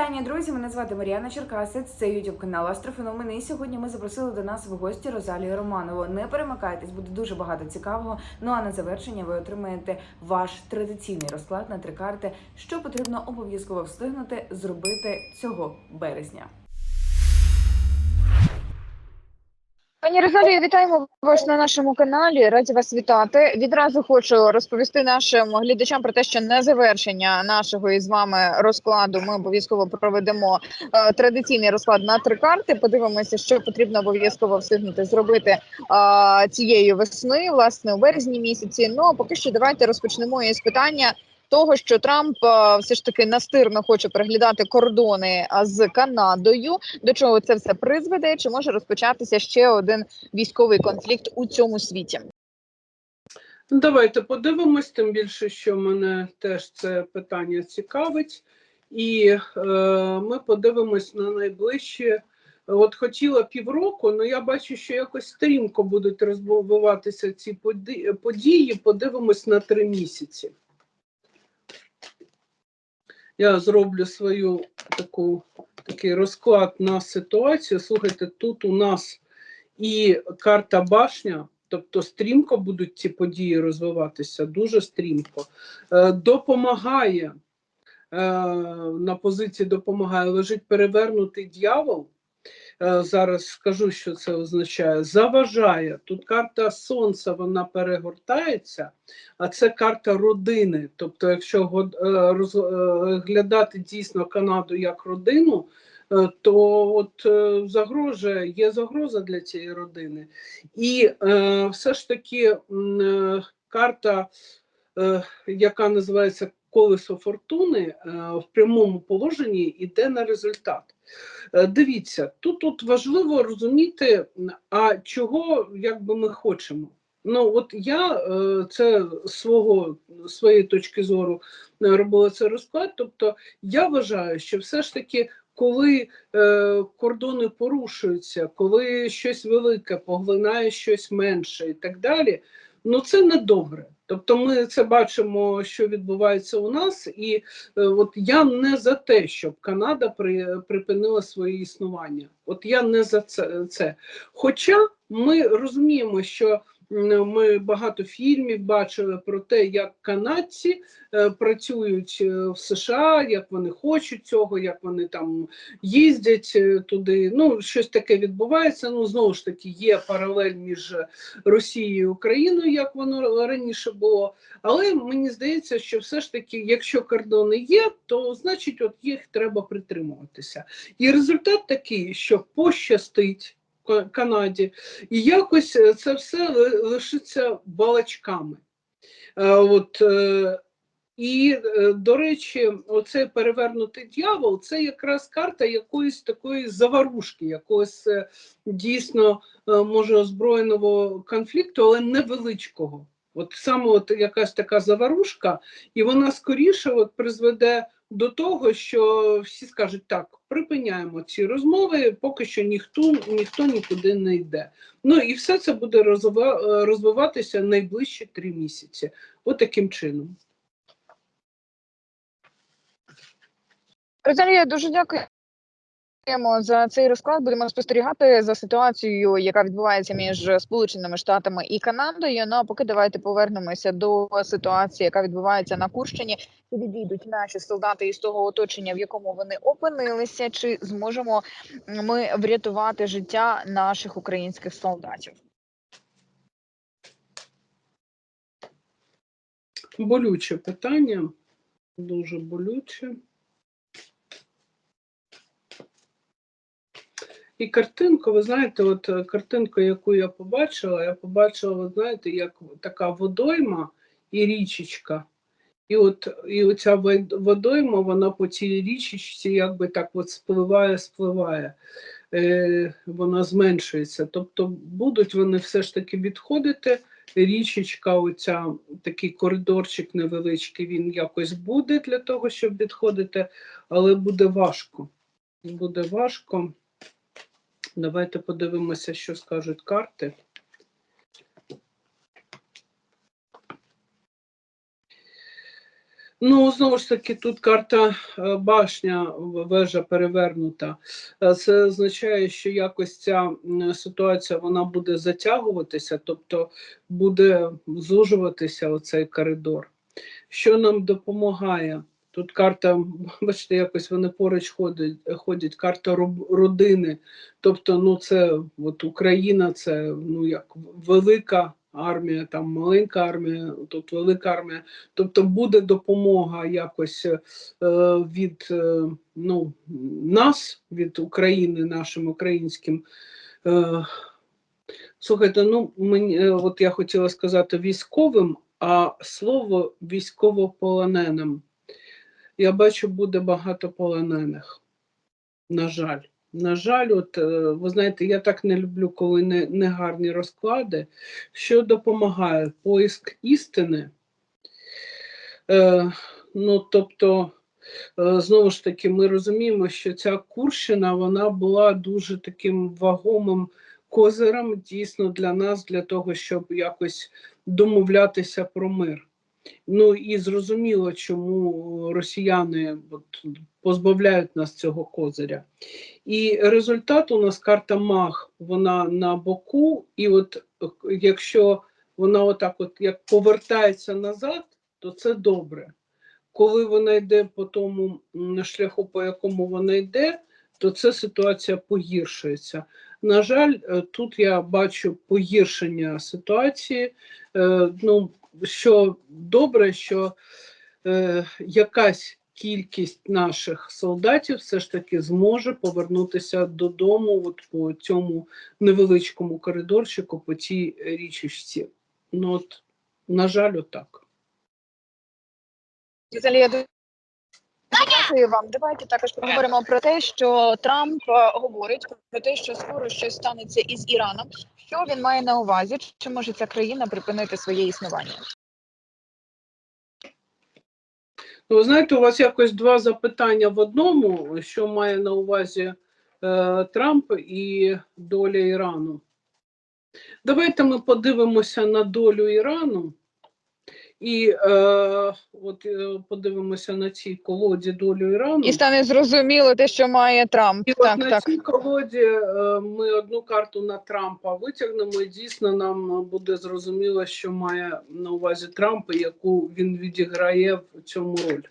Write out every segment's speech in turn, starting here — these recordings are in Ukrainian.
Вітання, друзі! Мене звати Мар'яна Черкасець. Це YouTube канал Астрофеномени. І сьогодні ми запросили до нас в гості Розалію Романову. Не перемикайтесь, буде дуже багато цікавого. Ну а на завершення ви отримаєте ваш традиційний розклад на три карти, що потрібно обов'язково встигнути зробити цього березня. Пані Розалію, вітаємо вас на нашому каналі. Раді вас вітати. Відразу хочу розповісти нашим глядачам про те, що на завершення нашого із вами розкладу ми обов'язково проведемо е, традиційний розклад на три карти. Подивимося, що потрібно обов'язково встигнути зробити е, цієї весни, власне, у березні місяці. Ну а поки що давайте розпочнемо із питання. Того, що Трамп е, все ж таки настирно хоче переглядати кордони з Канадою, до чого це все призведе? Чи може розпочатися ще один військовий конфлікт у цьому світі? Ну, Давайте подивимось, тим більше, що мене теж це питання цікавить. І е, ми подивимось на найближче. От хотіла півроку, але я бачу, що якось стрімко будуть розвиватися ці події. Подивимось на три місяці. Я зроблю свою таку такий розклад на ситуацію. Слухайте, тут у нас і карта башня, тобто стрімко будуть ці події розвиватися, дуже стрімко. Е, допомагає е, на позиції допомагає, лежить перевернутий дьявол. Е, зараз скажу, що це означає. Заважає. Тут карта сонця, вона перегортається, а це карта родини. Тобто, якщо е, розглядати дійсно Канаду як родину, е, то от е, загрожує, є загроза для цієї родини. І е, все ж таки е, карта, е, яка називається колесо фортуни, е, в прямому положенні йде на результат. Е, Дивіться, тут, тут важливо розуміти, а чого як би ми хочемо. Ну, от я е, це свого своєї точки зору робила цей розклад. Тобто я вважаю, що все ж таки, коли е, кордони порушуються, коли щось велике поглинає щось менше і так далі, ну це не добре. Тобто ми це бачимо, що відбувається у нас, і е, от я не за те, щоб Канада при, припинила своє існування. От я не за це. це. Хоча ми розуміємо, що ми багато фільмів бачили про те, як канадці е, працюють е, в США, як вони хочуть цього, як вони там їздять е, туди. Ну, щось таке відбувається. Ну, знову ж таки, є паралель між Росією і Україною, як воно раніше було. Але мені здається, що все ж таки, якщо кордони є, то значить от їх треба притримуватися. І результат такий, що пощастить. Ка- Канаді, і якось е, це все лишиться балачками. Е, От, е, і, до речі, оцей перевернутий дьявол це якраз карта якоїсь такої заварушки, якогось дійсно може озброєного конфлікту, але невеличкого. От саме от якась така заварушка, і вона скоріше от призведе до того, що всі скажуть так, припиняємо ці розмови, поки що ніхто ніхто нікуди не йде. Ну і все це буде е, розвиватися найближчі три місяці. От таким чином. Розалія, дуже дякуємо за цей розклад. Будемо спостерігати за ситуацією, яка відбувається між Сполученими Штатами і Канадою. Ну а поки давайте повернемося до ситуації, яка відбувається на Курщині. Чи відійдуть наші солдати із того оточення, в якому вони опинилися, чи зможемо ми врятувати життя наших українських солдатів? Болюче питання, дуже болюче. І картинку, ви знаєте, от е, картинку, яку я побачила, я побачила, ви знаєте, як така водойма і річечка. І от і оця водойма, вона по цій річечці якби так от спливає, спливає. Е, вона зменшується. Тобто будуть вони все ж таки відходити. Річечка, оця такий коридорчик невеличкий, він якось буде для того, щоб відходити, але буде важко. Буде важко. Давайте подивимося, що скажуть карти. Ну, знову ж таки, тут карта е, башня, вежа перевернута. Е, Це означає, що якось ця ситуація вона буде затягуватися, тобто буде зужуватися оцей коридор. Що нам допомагає? Тут карта, бачите, якось вони поруч ходять, ходять карта родини. Тобто, ну це от Україна, це ну як велика армія, там маленька армія, тут велика армія. Тобто буде допомога якось е, від е, ну, нас, від України, нашим українським. Е, слухайте, ну мені е, от я хотіла сказати військовим, а слово військовополоненим. Я бачу, буде багато полонених. На жаль. На жаль, от е, ви знаєте, я так не люблю, коли не, не гарні розклади. Що допомагає? Поиск істини. Е, ну, тобто, е, знову ж таки, ми розуміємо, що ця Курщина вона була дуже таким вагомим козирем дійсно для нас, для того, щоб якось домовлятися про мир. Ну і зрозуміло, чому росіяни от, позбавляють нас цього козиря. І результат у нас карта Маг, вона на боку, і от якщо вона отак, от як повертається назад, то це добре. Коли вона йде по тому шляху, по якому вона йде, то ця ситуація погіршується. На жаль, е, тут я бачу погіршення ситуації. Е, Ну, що добре, що е, якась кількість наших солдатів все ж таки зможе повернутися додому от по цьому невеличкому коридорчику, по цій річечці. Ну, от, на жаль, отак. Дякую вам. Давайте також поговоримо про те, що Трамп е, говорить про те, що скоро щось станеться із Іраном. Що він має на увазі? Чи може ця країна припинити своє існування? Ну, ви знаєте, у вас якось два запитання в одному, що має на увазі е, Трамп і доля Ірану. Давайте ми подивимося на долю Ірану і е, от, е, подивимося на цій колоді долю Ірану. І стане зрозуміло те, що має Трамп. І от Так, на так. цій колоді е, ми одну карту на Трампа витягнемо, і дійсно нам буде зрозуміло, що має на увазі Трамп і яку він відіграє в цьому роль.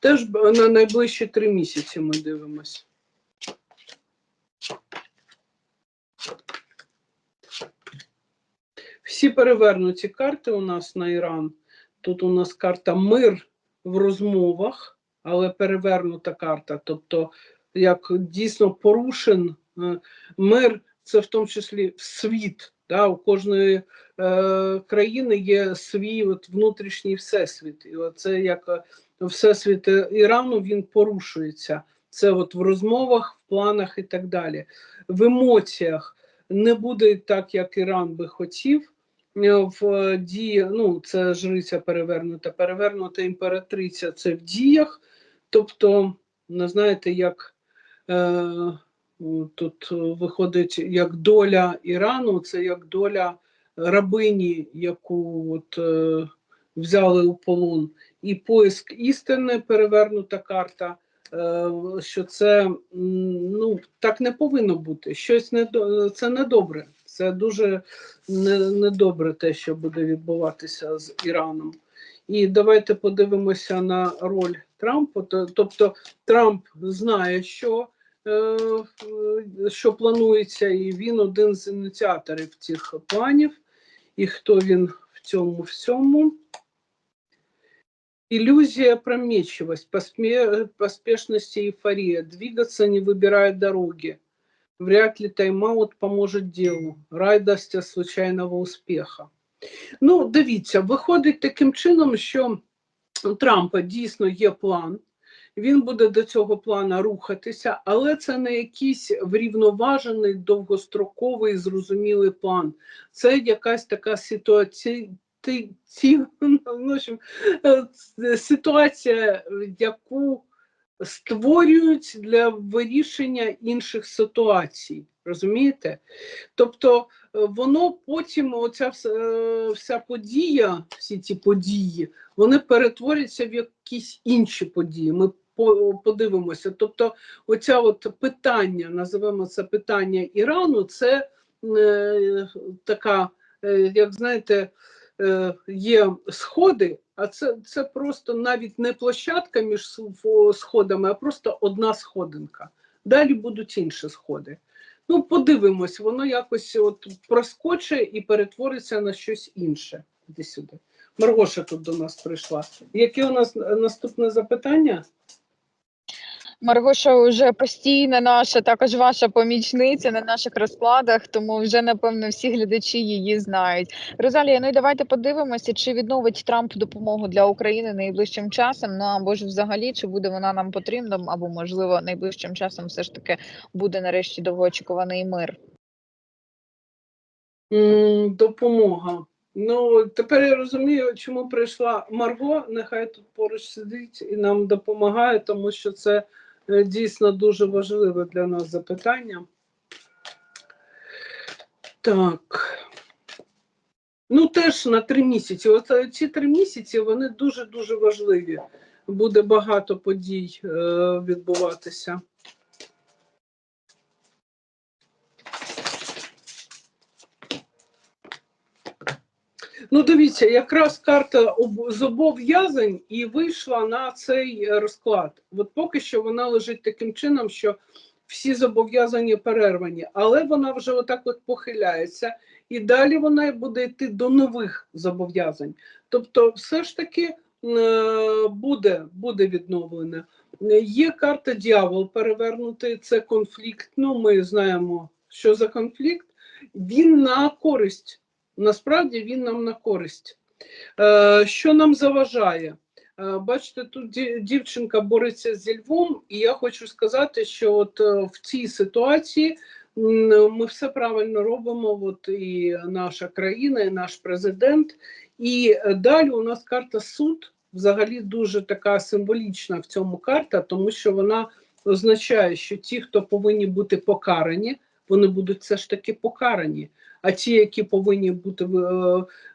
Теж на найближчі три місяці ми дивимося. Всі перевернуті карти у нас на Іран. Тут у нас карта мир в розмовах, але перевернута карта. Тобто, як дійсно порушен е, мир, це в тому числі світ. Да? У кожної е, країни є свій от, внутрішній всесвіт. І це як е, всесвіт Ірану він порушується. Це от в розмовах, в планах і так далі. В емоціях не буде так, як Іран би хотів. Е, В е, дії, ну це жриця перевернута, перевернута імператриця це в діях. Тобто, не знаєте, як е, тут е, виходить як доля Ірану, це як доля рабині, яку от, е, взяли у полон, і поиск істини перевернута карта. Що це ну так не повинно бути. Щось не це не добре. Це дуже недобре те, що буде відбуватися з Іраном. І давайте подивимося на роль Трампа. Тобто Трамп знає, що, е, е, що планується, і він один з ініціаторів цих планів. І хто він в цьому всьому? Иллюзия опрометчивость, посме- поспешность и эйфория, двигаться не выбирая дороги. Вряд ли тайм-аут поможет делу, радость случайного успіха. Ну, дивіться, виходить таким чином, що у Трампа дійсно є план. Він буде до цього плана рухатися, але це не якийсь врівноважений, довгостроковий, зрозумілий план. Це якась така ситуація, ну, е, ситуація, яку створюють для вирішення інших ситуацій. Розумієте? Тобто е, воно потім, оця вся, е, вся подія, всі ці події, вони перетворяться в якісь інші події. Ми подивимося. Тобто, оця от питання, називаємо це питання Ірану, це е, така, е, як знаєте, є сходи, а це, це просто навіть не площадка між сходами, а просто одна сходинка. Далі будуть інші сходи. Ну, подивимось, воно якось от проскоче і перетвориться на щось інше. Іди сюди. Маргоша тут до нас прийшла. Яке у нас наступне запитання? Маргоша вже постійна наша, також ваша помічниця на наших розкладах, тому вже напевно всі глядачі її знають. Розалія, ну і давайте подивимося, чи відновить Трамп допомогу для України найближчим часом. Ну або ж взагалі, чи буде вона нам потрібна, або можливо найближчим часом все ж таки буде нарешті довгоочікуваний мир. Допомога. Ну, тепер я розумію, чому прийшла Марго. Нехай тут поруч сидить і нам допомагає, тому що це дійсно дуже важливе для нас запитання. Так. Ну, теж на три місяці. От е, ці три місяці вони дуже-дуже важливі. Буде багато подій е, відбуватися. Ну, дивіться, якраз карта зобов'язань і вийшла на цей розклад. От поки що вона лежить таким чином, що всі зобов'язання перервані, але вона вже отак от похиляється, і далі вона буде йти до нових зобов'язань. Тобто, все ж таки е, буде, буде відновлене. Е, Є карта дьявол перевернутий, це конфлікт. Ну, ми знаємо, що за конфлікт. Він на користь. Насправді він нам на користь. Е, що нам заважає? Е, бачите, тут дівчинка бореться зі львом, і я хочу сказати, що от е, в цій ситуації ми все правильно робимо. От і наша країна, і наш президент. І далі у нас карта суд взагалі дуже така символічна в цьому карта, тому що вона означає, що ті, хто повинні бути покарані, вони будуть все ж таки покарані. А ті, які повинні бути е,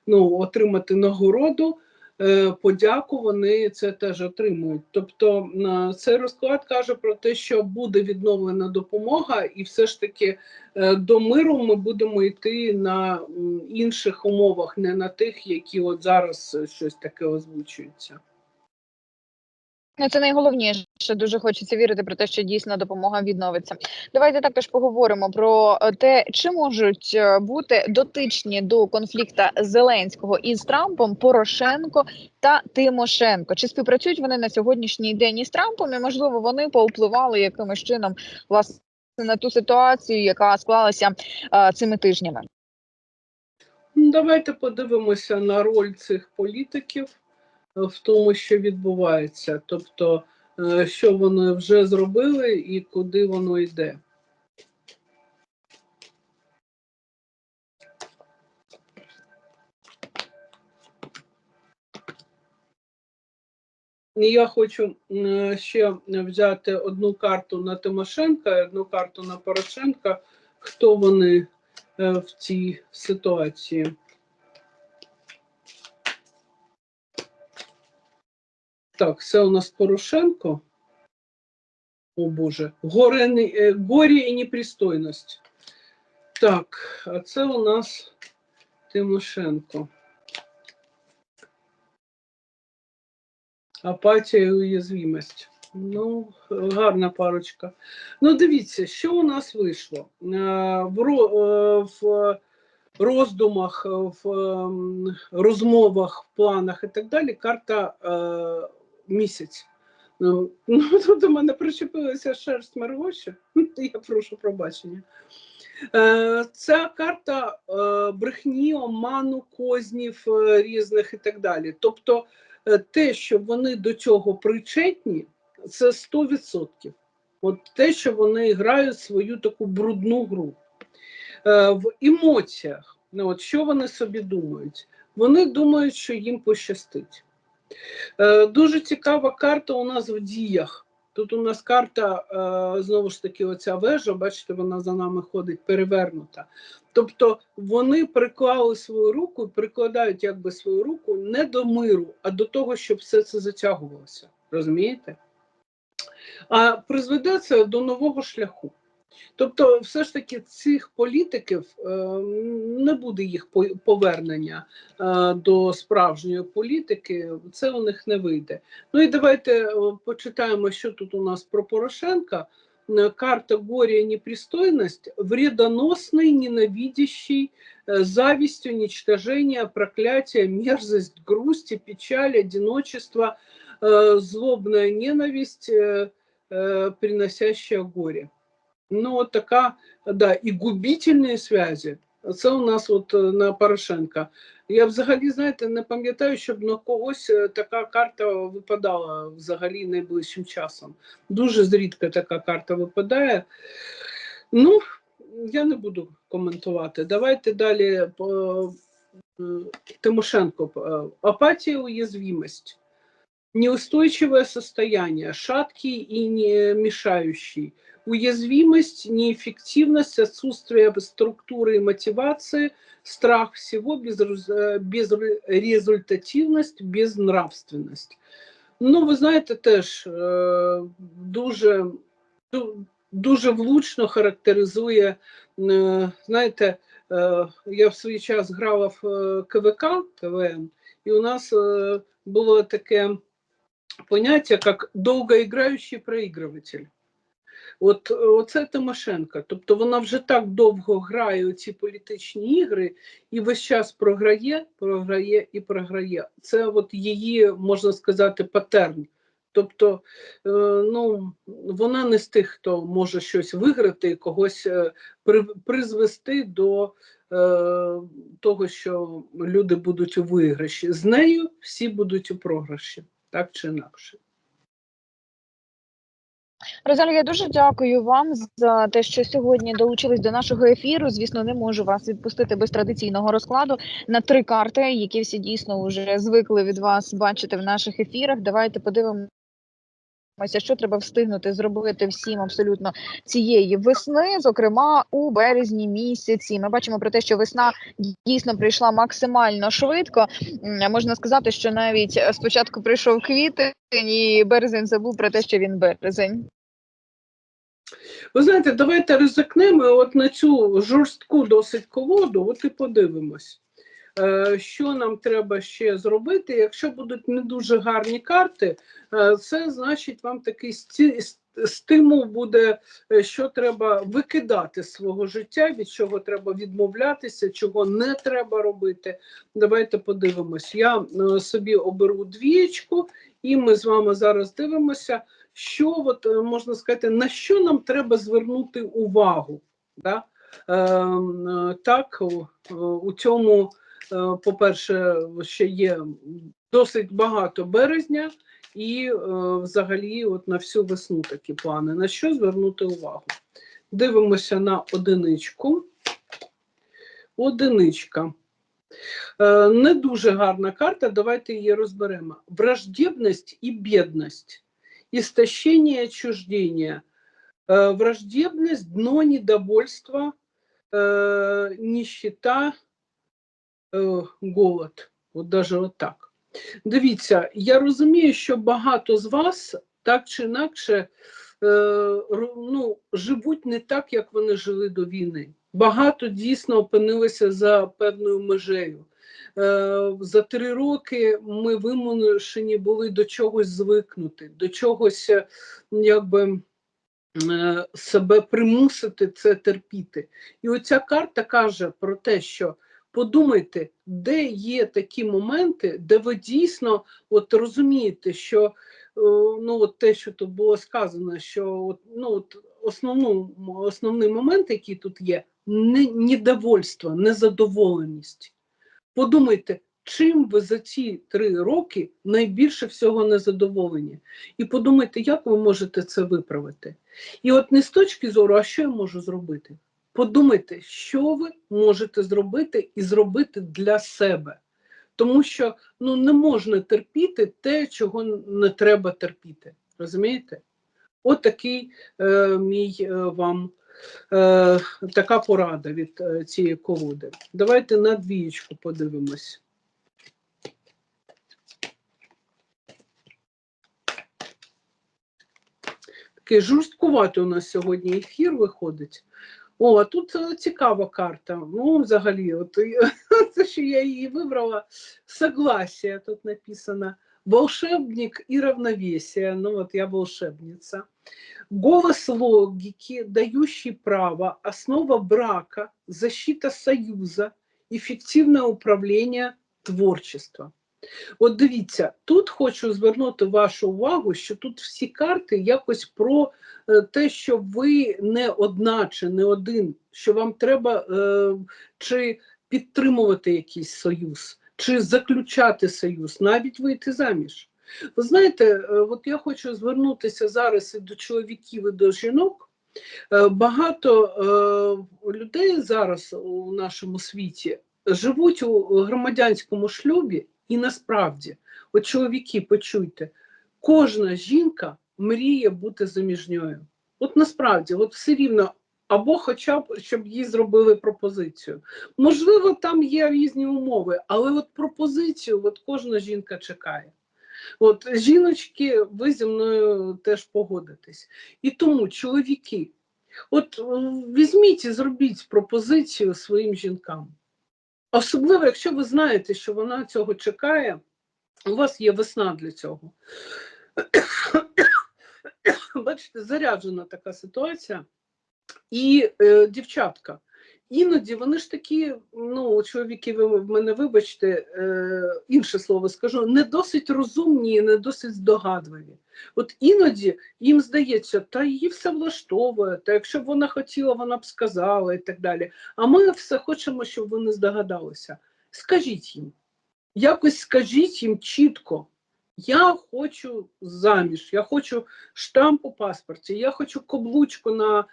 ну, отримати нагороду, е, подяку, вони це теж отримують. Тобто е, цей розклад каже про те, що буде відновлена допомога, і все ж таки до миру ми будемо йти на інших умовах, не на тих, які от зараз щось таке озвучується. Ну, це найголовніше. Дуже хочеться вірити про те, що дійсно допомога відновиться. Давайте також поговоримо про е, те, чи можуть е, бути дотичні до конфлікта Зеленського із Трампом Порошенко та Тимошенко. Чи співпрацюють вони на сьогоднішній день із Трампом? І можливо вони повпливали якимось чином власне на ту ситуацію, яка склалася е, цими тижнями. Ну, Давайте подивимося на роль цих політиків в тому, що відбувається, тобто, що вони вже зробили і куди воно йде. Я хочу е, ще взяти одну карту на Тимошенка, одну карту на Порошенка. Хто вони е, в цій ситуації? Так, це у нас Порошенко. О Боже, горе, е, горі і непристойність. Так, а це у нас Тимошенко. Апатія і уязвимость. Ну, гарна парочка. Ну, дивіться, що у нас вийшло. Е, е, в роздумах, в ем, розмовах, в планах і так далі карта місяць. Ну, ну, тут до мене причепилася шерсть Маргоші. Я прошу пробачення. Е, Ця карта е, брехні, оману, кознів е, різних і так далі. Тобто те, що вони до цього причетні, це 100%. От те, що вони грають свою таку брудну гру. В емоціях, ну, от що вони собі думають? Вони думають, що їм пощастить. Е, Дуже цікава карта у нас в діях. Тут у нас карта, е, знову ж таки, оця вежа, бачите, вона за нами ходить перевернута. Тобто вони приклали свою руку, прикладають якби свою руку не до миру, а до того, щоб все це затягувалося. Розумієте? А призведе це до нового шляху. Тобто, все ж таки, цих політиків е, не буде їх по- повернення е, до справжньої політики, це у них не вийде. Ну і давайте е, почитаємо, що тут у нас про Порошенка. Е, Карта горя и непристойность, вредоносный, ненавидящий, э, зависть, уничтожение, проклятие, мерзость, грусть и печаль, одиночество, э, злобная ненависть, э, э, приносящая горе. Ну, от така, да, і губительні связи. Це у нас от е, на Порошенка. Я взагалі, знаєте, не пам'ятаю, щоб на когось е, така карта випадала взагалі найближчим часом. Дуже зрідка така карта випадає. Ну, я не буду коментувати. Давайте далі е, Тимошенко. Апатія, уязвимость. Неустойчивое состояние, шаткий и не мешающий. Уязвимость, неэффективность, отсутствие структуры и мотивации, страх всего, безрез- э, безрезультативность, безнравственность. Ну, ви знаєте, теж е, дуже, ду- дуже влучно характеризує, е, знаєте, е, я в свій час грала в е, КВК, КВН, і у нас е, було таке Поняття, як довгоіграючий проігруватель. От оце Тимошенко. Тобто вона вже так довго грає у ці політичні ігри і весь час програє, програє і програє. Це от її, можна сказати, патерн. Тобто, е, ну, вона не з тих, хто може щось виграти і когось е, призвести до е, того, що люди будуть у виграші. З нею всі будуть у програші, так чи інакше. Розалія, дуже дякую вам за те, що сьогодні долучились до нашого ефіру. Звісно, не можу вас відпустити без традиційного розкладу на три карти, які всі дійсно вже звикли від вас бачити в наших ефірах. Давайте подивимося, що треба встигнути зробити всім абсолютно цієї весни, зокрема у березні місяці. Ми бачимо про те, що весна дійсно прийшла максимально швидко. Можна сказати, що навіть спочатку прийшов квітень, і березень забув про те, що він березень. Ви знаєте, давайте ризикнемо от на цю жорстку досить колоду, от і подивимось, що нам треба ще зробити. Якщо будуть не дуже гарні карти, е, це значить вам такий стимул буде, е, що треба викидати з свого життя, від чого треба відмовлятися, чого не треба робити. Давайте подивимось. Я е, собі оберу двієчку, і ми з вами зараз дивимося що от, е, можна сказати, на що нам треба звернути увагу. Да? Ем, е, так, у, цьому, е, по-перше, ще є досить багато березня, і е, взагалі от на всю весну такі плани. На що звернути увагу? Дивимося на одиничку. Одиничка. Е, Не дуже гарна карта, давайте її розберемо. Враждебність і бідність истощение и отчуждение, э, враждебность, дно недовольства, э, нищета, э, голод. От даже от так. Дивіться, я розумію, що багато з вас так чи інакше е, ну, живуть не так, як вони жили до війни. Багато дійсно опинилися за певною межею. Е, За три роки ми вимушені були до чогось звикнути, до чогось е, якби е, себе примусити це терпіти. І оця карта каже про те, що подумайте, де є такі моменти, де ви дійсно от розумієте, що е, ну, от те, що тут було сказано, що от, ну, от основну, основний момент, який тут є, не, недовольство, незадоволеність. Подумайте, чим ви за ці три роки найбільше всього незадоволені. І подумайте, як ви можете це виправити. І от не з точки зору, а що я можу зробити? Подумайте, що ви можете зробити і зробити для себе. Тому що ну, не можна терпіти те, чого не треба терпіти. Розумієте? От такий е, мій е, вам е, така порада від е, цієї колоди. Давайте на двієчку подивимось. Такий жорсткуватий у нас сьогодні ефір виходить. О, а тут е, цікава карта. Ну, взагалі, от е, це, що я її вибрала, согласие тут написано. Волшебник и равновесие. Ну вот я волшебница. Голос логики, дающий право, основа брака, защита союза, ефективне управління творчества. От дивіться, тут хочу звернути вашу увагу, що тут всі карти якось про е, те, що ви не одна чи не один, що вам треба е, чи підтримувати якийсь союз, чи заключати союз, навіть вийти заміж. Ви знаєте, е, от я хочу звернутися зараз і до чоловіків, і до жінок. Е, Багато людей зараз у нашому світі живуть у громадянському шлюбі, і насправді, от чоловіки, почуйте, кожна жінка мріє бути заміжньою. От насправді, от все рівно, або хоча б щоб їй зробили пропозицію. Можливо, там є різні умови, але от пропозицію от кожна жінка чекає. От жіночки, ви зі мною теж погодитесь. І тому, чоловіки, от е, візьміть і зробіть пропозицію своїм жінкам. Особливо, якщо ви знаєте, що вона цього чекає, у вас є весна для цього. Бачите, заряджена така ситуація. І е, дівчатка, іноді вони ж такі, ну, чоловіки, ви в мене вибачте, е, інше слово скажу, не досить розумні, не досить здогадливі. От іноді їм здається, та її все влаштовує, та якщо б вона хотіла, вона б сказала і так далі. А ми все хочемо, щоб вони здогадалися. Скажіть їм, якось скажіть їм чітко. Я хочу заміж, я хочу штамп у паспорті, я хочу каблучку на е,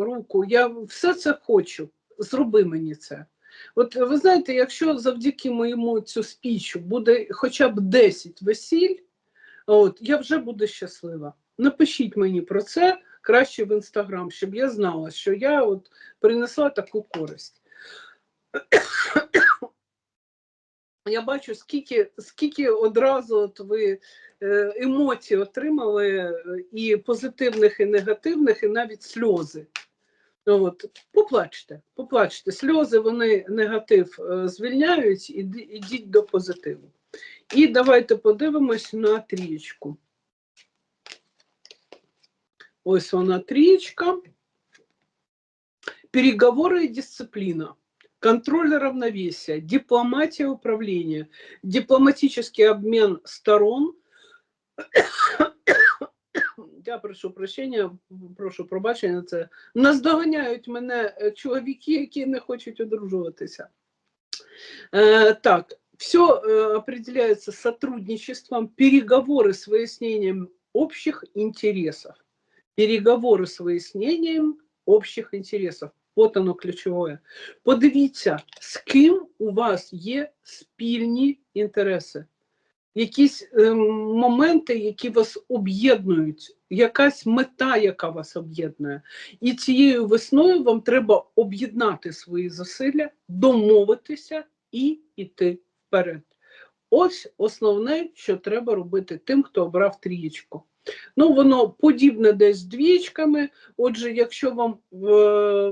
руку, я все це хочу. Зроби мені це. От ви знаєте, якщо завдяки моєму цю спічу буде хоча б 10 весіль, от, я вже буду щаслива. Напишіть мені про це краще в інстаграм, щоб я знала, що я от принесла таку користь. Я бачу, скільки, скільки одразу от ви е, емоцій отримали, е, і позитивних, і негативних, і навіть сльози. От, поплачте, поплачте. Сльози вони негатив е, звільняють, іди- ідіть до позитиву. І давайте подивимось на трієчку. Ось вона трієчка. Переговори і дисципліна. Контроль равновесия, дипломатия управления, дипломатический обмен сторон. Я прошу прощення, прошу пробачення, це наздоганяють мене чоловіки, які не хочуть одружуватися. Е, так, все э, определяется сотрудничеством, переговоры с выяснением общих интересов. Переговоры с выяснением общих интересов. От оно ключове. Подивіться, з ким у вас є спільні інтереси, якісь ем, моменти, які вас об'єднують, якась мета, яка вас об'єднує. І цією весною вам треба об'єднати свої зусилля, домовитися і йти вперед. Ось основне, що треба робити тим, хто обрав трієчку. Ну, воно подібне десь з двічками. Отже, якщо вам е,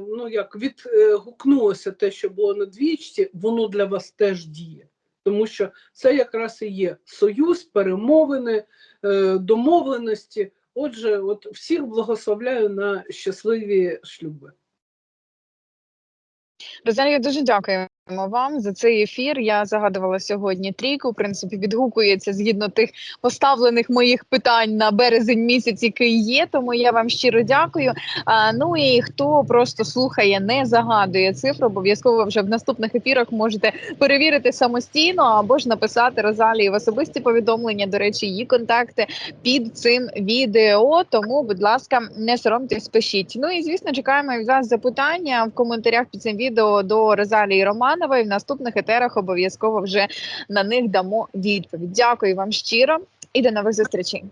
ну, як відгукнулося те, що було на двічці, воно для вас теж діє. Тому що це якраз і є союз, перемовини, е, домовленості. Отже, от всіх благословляю на щасливі шлюби. Розалія, дуже дякуємо вам за цей ефір. Я загадувала сьогодні трійку. В принципі, відгукується згідно тих поставлених моїх питань на березень місяць, який є. Тому я вам щиро дякую. А, ну і хто просто слухає, не загадує цифру, обов'язково вже в наступних ефірах можете перевірити самостійно або ж написати Розалії в особисті повідомлення. До речі, її контакти під цим відео. Тому, будь ласка, не соромтесь, пишіть. Ну і звісно, чекаємо від вас запитання в коментарях під цим відео до Розалії Романової. В наступних етерах обов'язково вже на них дамо відповідь. Дякую вам щиро і до нових зустрічей.